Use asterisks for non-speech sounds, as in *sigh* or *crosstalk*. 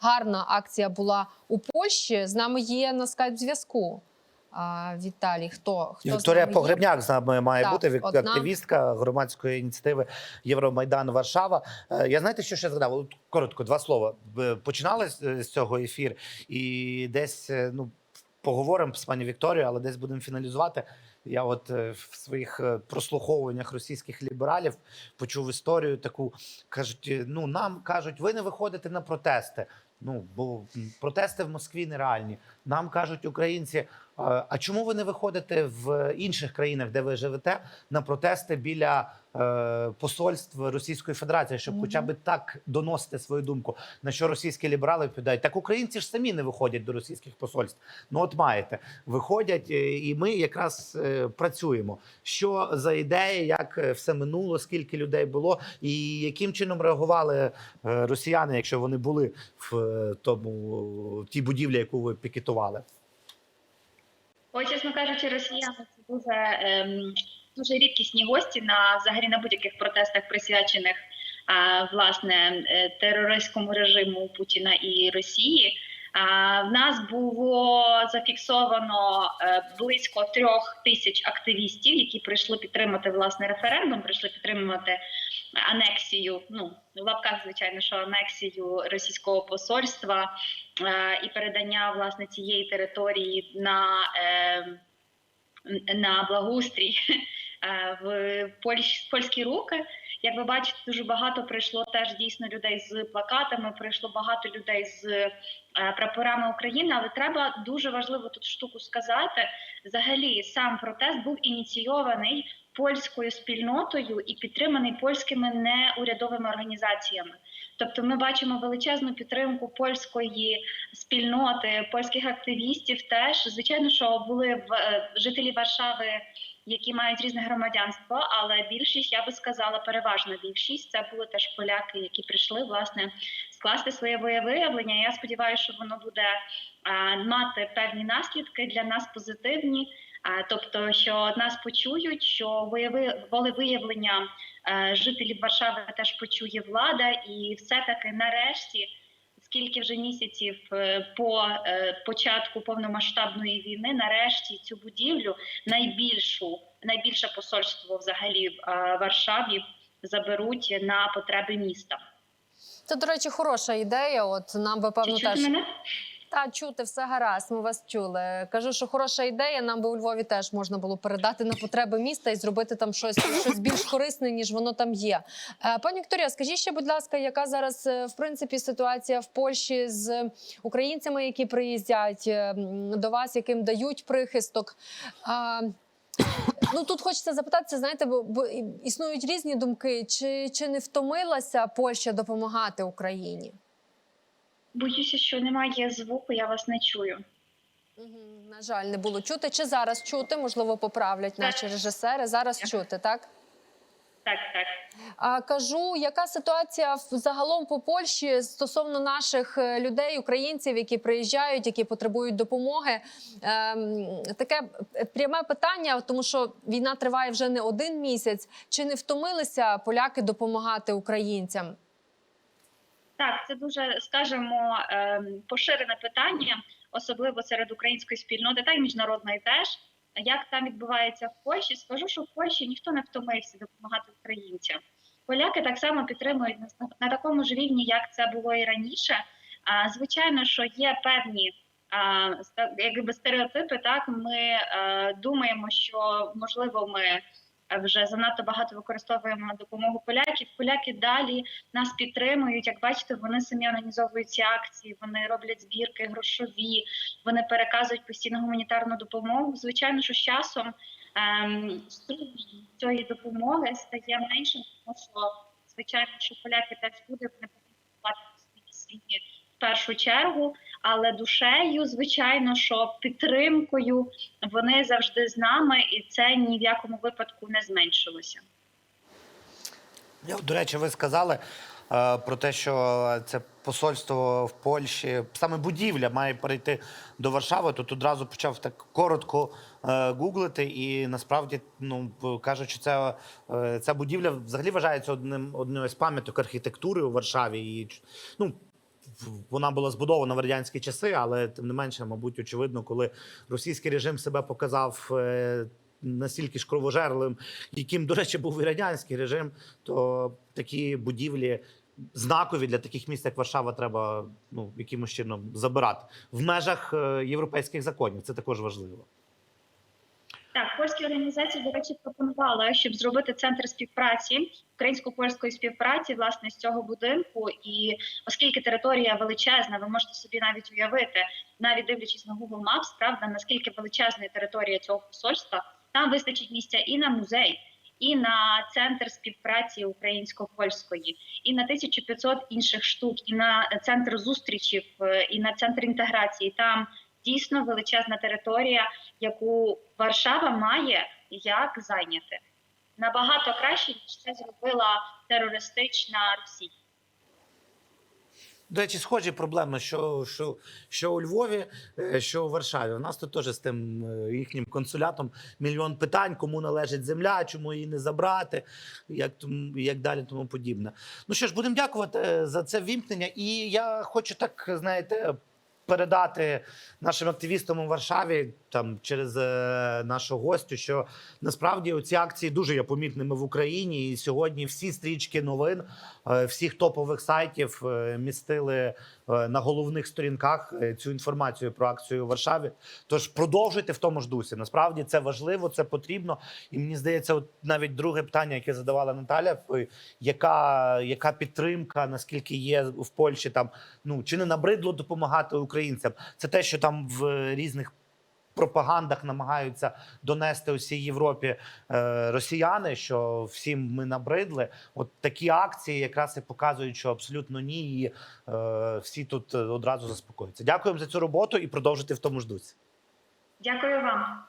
гарна акція була у Польщі. З нами є на скайп зв'язку. А, Віталій, хто хто Вікторія? Погребняк з нами має Так, бути вік- одна. активістка громадської ініціативи Євромайдан Варшава. Е, Я знаєте, що ще згадав? От Коротко, два слова. Б- Починали з з цього ефір, і десь е, ну поговоримо з пані Вікторією, але десь будемо фіналізувати. Я от е, в своїх е, прослуховуваннях російських лібералів почув історію таку. кажуть: е, ну нам кажуть, ви не виходите на протести. Ну бо протести в Москві нереальні. Нам кажуть українці. «А- чому ви не виходите в інших країнах, де ви живете, на протести біля е, посольств Російської Федерації, щоб Мгм. хоча б так доносити свою думку? На що російські ліберали відповідають? Так українці ж самі не виходять до російських посольств. Ну от маєте, виходять, е, і ми якраз е, працюємо. Що за ідеї, як все минуло, скільки людей було, і яким чином реагували росіяни, якщо вони були в тому в тій будівлі, яку ви пікетували? Ой, чесно кажучи, росіяни це дуже, ем, дуже рідкісні гості на взагалі на будь-яких протестах, присвячених е, власне е, терористському режиму Путіна і Росії. В нас було зафіксовано е, близько трьох тисяч активістів, які прийшли підтримати власне референдум, прийшли підтримувати анексію. Ну в лапках, звичайно, що анексію російського посольства е, і передання власне цієї території на, е, на благоустрій *laughs* в польські руки. Як ви бачите, дуже багато прийшло теж дійсно людей з плакатами. Прийшло багато людей з е, прапорами України. Але треба дуже важливо тут штуку сказати. Взагалі, сам протест був ініційований польською спільнотою і підтриманий польськими неурядовими організаціями. Тобто, ми бачимо величезну підтримку польської спільноти, польських активістів. Теж звичайно, що були в е, жителі Варшави, які мають різне громадянство, але більшість, я би сказала, переважна більшість це були теж поляки, які прийшли власне скласти своє виявлення. Я сподіваюся, що воно буде мати певні наслідки для нас позитивні. Тобто, що нас почують, що вияви волевиявлення е, жителів Варшави теж почує влада, і все-таки нарешті, скільки вже місяців е, по е, початку повномасштабної війни, нарешті цю будівлю найбільшу, найбільше посольство взагалі в е, Варшаві заберуть на потреби міста. Це, до речі, хороша ідея. От нам би певно теж мене? Та чути все гаразд. Ми вас чули. Кажу, що хороша ідея. Нам би у Львові теж можна було передати на потреби міста і зробити там щось, щось більш корисне, ніж воно там є. Е, Пані Вікторія, скажіть ще, будь ласка, яка зараз е, в принципі ситуація в Польщі з українцями, які приїздять е, до вас, яким дають прихисток? Ну тут хочеться запитатися, знаєте, бо, бо існують різні думки. Чи, чи не втомилася Польща допомагати Україні? Боюся, що немає звуку, я вас не чую. На жаль, не було чути. Чи зараз чути? Можливо, поправлять наші режисери. Зараз чути, так? Так, так. А кажу, яка ситуація загалом по Польщі стосовно наших е, людей, українців, які приїжджають, які потребують допомоги? Ем, таке пряме питання, тому що війна триває вже не один місяць. Чи не втомилися поляки допомагати українцям? Так, це дуже, скажімо, ем, поширене питання, особливо серед української спільноти, та й міжнародної теж. Як там відбувається в Польщі? Скажу, що в Польщі ніхто не втомився допомагати українцям. Поляки так само підтримують нас на, такому ж рівні, як це було і раніше. А, звичайно, що є певні а, якби стереотипи. Так, ми е, думаємо, що можливо ми вже занадто багато використовуємо допомогу поляків. Поляки далі нас підтримують. Як бачите, вони самі організовують ці акції, вони роблять збірки грошові, вони переказують постійно гуманітарну допомогу. Звичайно, що з часом ем, цієї допомоги стає меншим, тому що звичайно, що поляки теж люди вони повинні платити свої в першу чергу, але душею, звичайно, що підтримкою вони завжди з нами, і це ні в якому випадку не зменшилося. Я, До речі, ви сказали е, про те, що це посольство в Польщі, саме будівля має перейти до Варшави. Тут одразу почав так коротко е, гуглити, і насправді ну кажуть, що це, е, ця будівля взагалі вважається одним одним з пам'яток архітектури у Варшаві. І ну вона була збудована в радянські часи, але тим не менше, мабуть, очевидно, коли російський режим себе показав. е, Настільки ж кровожерлим, яким, до речі, був і радянський режим, то такі будівлі знакові для таких міст, як Варшава, треба ну якимось чином забирати в межах е, європейських законів. Це також важливо. Так, польські організації, до речі, пропонували, щоб зробити центр співпраці українсько-польської співпраці власне з цього будинку. І оскільки територія величезна, ви можете собі навіть уявити, навіть дивлячись на Google Maps, правда, наскільки величезна територія цього посольства, там вистачить місця і на музей. І на центр співпраці українсько-польської, і на 1500 інших штук, і на центр зустрічів, е, і на центр інтеграції. Там дійсно величезна територія, яку Варшава має як зайняти набагато краще, ніж це зробила терористична Росія. До речі, схожі проблеми, що, що, що у Львові, е, що у Варшаві. У нас тут теж з тим е, їхнім консулятом мільйон питань, кому належить земля, чому її не забрати, як, як далі, тому подібне. Ну що ж, будемо дякувати е, за це вімкнення. І я хочу так, знаєте. Передати нашим активістам у Варшаві там через е, нашого гостю, що насправді ці акції дуже є помітними в Україні. І сьогодні всі стрічки новин е, всіх топових сайтів е, містили е, на головних сторінках е, цю інформацію про акцію у Варшаві. Тож продовжуйте в тому ж дусі. Насправді це важливо, це потрібно. І мені здається, от навіть друге питання, яке задавала Наталя, е, яка, яка підтримка, наскільки є в Польщі там, ну чи не набридло допомагати українцям? Це те, що там в різних пропагандах намагаються донести усій Європі е, росіяни, що всім ми набридли. От такі акції якраз і показують, що абсолютно ні, і е, всі тут е, одразу заспокоюються. Дякуємо за цю роботу і продовжити в тому ж дусі. Дякую вам.